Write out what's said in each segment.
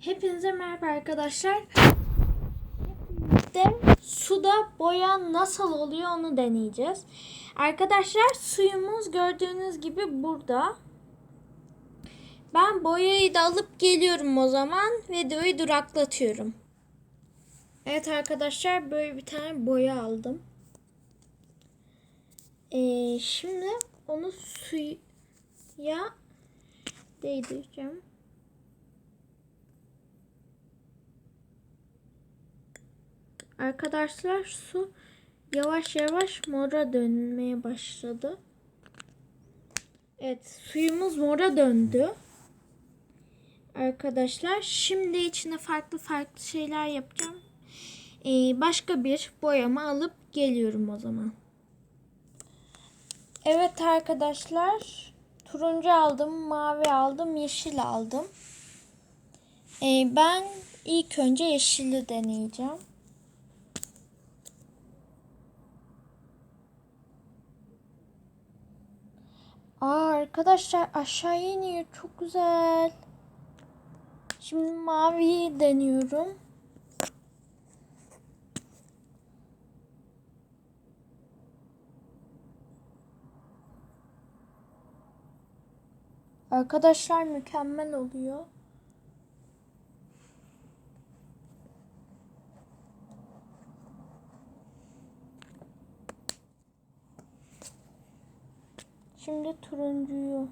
Hepinize merhaba arkadaşlar. Hepimizde suda boya nasıl oluyor onu deneyeceğiz. Arkadaşlar suyumuz gördüğünüz gibi burada. Ben boyayı da alıp geliyorum o zaman. Videoyu duraklatıyorum. Evet arkadaşlar böyle bir tane boya aldım. Ee, şimdi onu suya değdireceğim. Arkadaşlar su yavaş yavaş mora dönmeye başladı. Evet suyumuz mora döndü. Arkadaşlar şimdi içine farklı farklı şeyler yapacağım. Ee, başka bir boyama alıp geliyorum o zaman. Evet arkadaşlar turuncu aldım, mavi aldım, yeşil aldım. Ee, ben ilk önce yeşili deneyeceğim. Aa arkadaşlar aşağı iniyor çok güzel. Şimdi maviyi deniyorum. Arkadaşlar mükemmel oluyor. Şimdi turuncuyu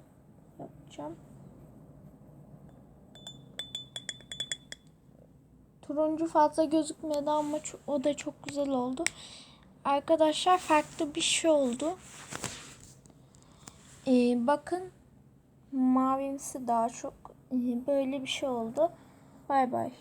yapacağım. Turuncu fazla gözükmedi ama o da çok güzel oldu. Arkadaşlar farklı bir şey oldu. Ee, bakın mavimsi daha çok ee, böyle bir şey oldu. Bay bay.